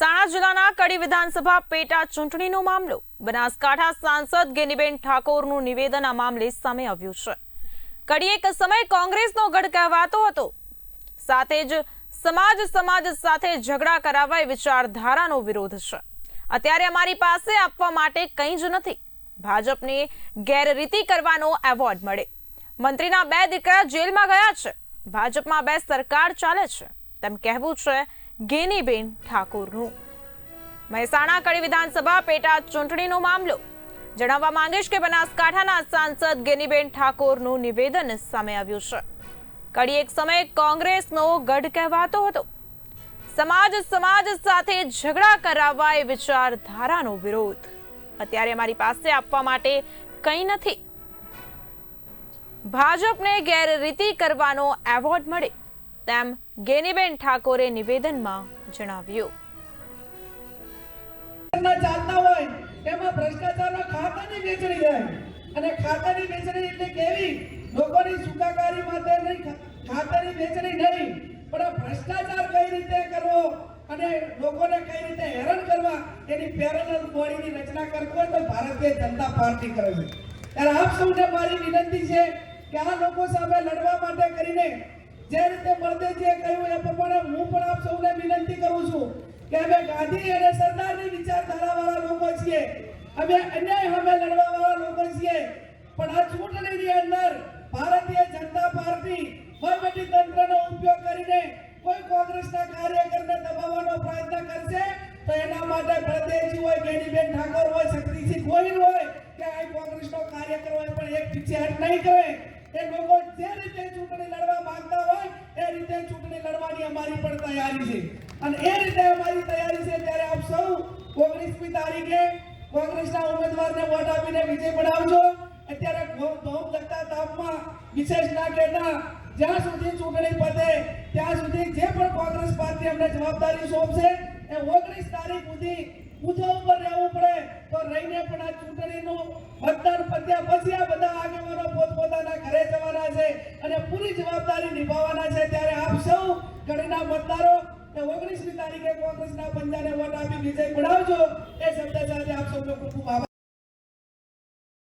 મહેસાણા જિલ્લાના કડી વિધાનસભા પેટા ચૂંટણીનો મામલો. બનાસકાંઠા સાંસદ ગેનીબેન ઠાકોરનું નિવેદન આ મામલે સામે આવ્યું છે. કડી એક સમય કોંગ્રેસનો ગઢ કહેવાતો હતો. સાથે જ સમાજ સમાજ સાથે ઝઘડા કરાવવા એ વિચારધારાનો વિરોધ છે. અત્યારે અમારી પાસે આપવા માટે કંઈ જ નથી. ભાજપને ગેરરીતિ કરવાનો એવોર્ડ મળે. મંત્રીના બે દીકરા જેલમાં ગયા છે. ભાજપમાં બે સરકાર ચાલે છે. તેમ કહેવું છે ગેનીબેન ઠાકોરનું. મહેસાણા કડી વિધાનસભા પેટા ચૂંટણીનો મામલો. જણાવવા માંગીશ કે બનાસકાંઠાના સાંસદ ગેનીબેન ઠાકોરનું નિવેદન સામે આવ્યું છે. કડી એક સમયે કોંગ્રેસનો ગઢ કહેવાતો હતો. સમાજ સમાજ સાથે ઝઘડા કરાવવા એ વિચારધારાનો વિરોધ. અત્યારે અમારી પાસે આપવા માટે કંઈ નથી. ભાજપને ગેરરીતિ કરવાનો એવોર્ડ મળે. તેમ ગેનીબેન ઠાકોરે નિવેદનમાં જણાવ્યું. ચાલતા હોય એમાં ભ્રષ્ટાચારના ખાતાની વેચણી જાય અને ખાતાની વેચણી એટલે કેવી? લોકોની સુખાકારી માટે નહીં, ખાતાની વેચણી નહીં, પણ ભ્રષ્ટાચાર કઈ રીતે કરવો અને લોકોને કઈ રીતે હેરાન કરવા, એની પેરેલલ બોડીની રચના કરવી હોય તો ભારતીય જનતા પાર્ટી કરે છે. ત્યારે આપ સૌને મારી વિનંતી છે કે આ લોકો સામે લડવા માટે કરીને જે રીતે બળદેવજીએ કહ્યું, એ પ્રમાણે હું પણ આપ સૌને વિનંતી કરું છું કે અમે ગાંધી અને સરદારની વિચારધારાવાળા લોકો છીએ. અમે અન્યાય સામે લડવાવાળા લોકો છીએ. પણ આ ચૂંટણીની અંદર ભારતીય જનતા પાર્ટી વહીવટી તંત્રનો ઉપયોગ કરીને કોઈ કોંગ્રેસના કાર્યકરને દબાવવાનો પ્રયત્ન કરશે, તો એના માટે બળદેવજી હોય બેનીબેન ઠાકોર હોય, શક્તિસિંહ ગોહિલ હોય, કે આ કોંગ્રેસનો કાર્યકર હોય, પણ એક પીછે નહીં કરે. એ લોકો જે રીતે ચૂંટણી લડવા માંગતા હોય, એ રીતે ચૂંટણી લડવાની અમારી પણ તૈયારી છે. અને એ રીતે અમારી તૈયારી છે ત્યારે આપ સૌ ઓગણીસમી તારીખે કોંગ્રેસના ઉમેદવારને વોટ આપીને વિજય બનાવજો. અત્યારે ધોમ લગતા તાપમાં વિશેષ ના કહેતા, જ્યાં સુધી ચૂંટણી પતે, ત્યાં સુધી જે પણ કોંગ્રેસ પાર્ટી અમને જવાબદારી સોંપશે, એ ઓગણીસ તારીખ સુધી પૂજા ઉપર રહેવું પડે, તો રહીને પણ આ ચૂંટણીનું મતદાન પત્યા પછી આ બધા જવાના છે અને પૂરી જવાબદારી નિભાવવાના છે. ત્યારે આપ સૌ ઘડીના મતદારો ઓગણીસમી તારીખે કોંગ્રેસના પંજાને વોટ આપી વિજય બનાવજો એ શબ્દ સાથે આપ સૌનો ખૂબ ખૂબ